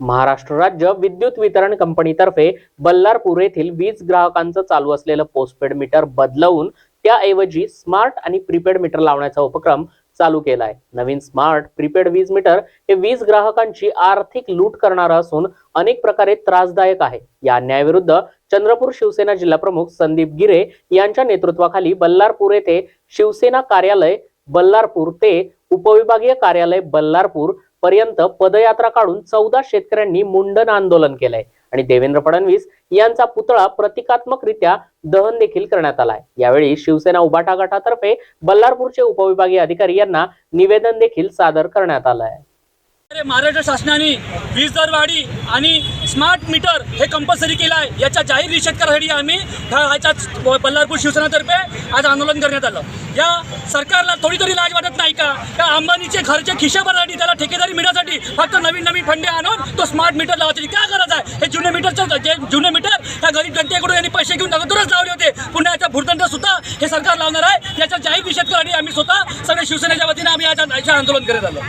महाराष्ट्र राज्य विद्युत वितरण कंपनीतर्फे बल्लारपूर येथील वीज ग्राहकांचं चालू असलेलं पोस्टपेड मीटर बदलवून त्याऐवजी स्मार्ट आणि प्रीपेड मीटर लावण्याचा उपक्रम चालू केला आहे नवीन स्मार्ट प्रीपेड वीज मीटर हे वीज ग्राहकांची आर्थिक लूट करणारं असून अनेक प्रकारे त्रासदायक आहे. या अन्यायाविरुद्ध चंद्रपूर शिवसेना जिल्हाप्रमुख संदीप गिरे यांच्या नेतृत्वाखाली बल्लारपूर येथे शिवसेना कार्यालय बल्लारपूर ते उपविभागीय कार्यालय बल्लारपूर पर्यंत पदयात्रा काढून चौदा शेतकऱ्यांनी मुंडन आंदोलन केलंय. आणि देवेंद्र फडणवीस यांचा पुतळा प्रतिकात्मकरित्या दहन देखील करण्यात आलाय. यावेळी शिवसेना उबाटा गटातर्फे बल्लारपूरचे उपविभागीय अधिकारी यांना निवेदन देखील सादर करण्यात आलं आहे महाराष्ट्र शासनाने वीज दरवाढी आणि स्मार्ट मीटर हे कंपल्सरी केलं आहे. याच्या जाहीर निषेध करण्यासाठी आम्ही ह्या बल्लारपूर शिवसेनातर्फे आज आंदोलन करण्यात आलं. या सरकारला थोडी तरी लाज वाटत नाही का? त्या अंबानीचे घरचे खिशा भरण्यासाठी त्याला ठेकेदारी मिळण्यासाठी फक्त नवीन नवीन फंडे आणून तो स्मार्ट मीटर लावायची. काय गरज आहे? हे जुने मीटरचं जे जुने मीटर त्या गरीब जनतेकडून यांनी पैसे घेऊन अगोदरच लावले होते. पुन्हा याचा भूर्दंड सुद्धा हे सरकार लावणार आहे. याचा जाहीर निषेध करण्यासाठी आम्ही स्वतः सगळ्या शिवसेनेच्या वतीने आम्ही आज आज आंदोलन करत आलो.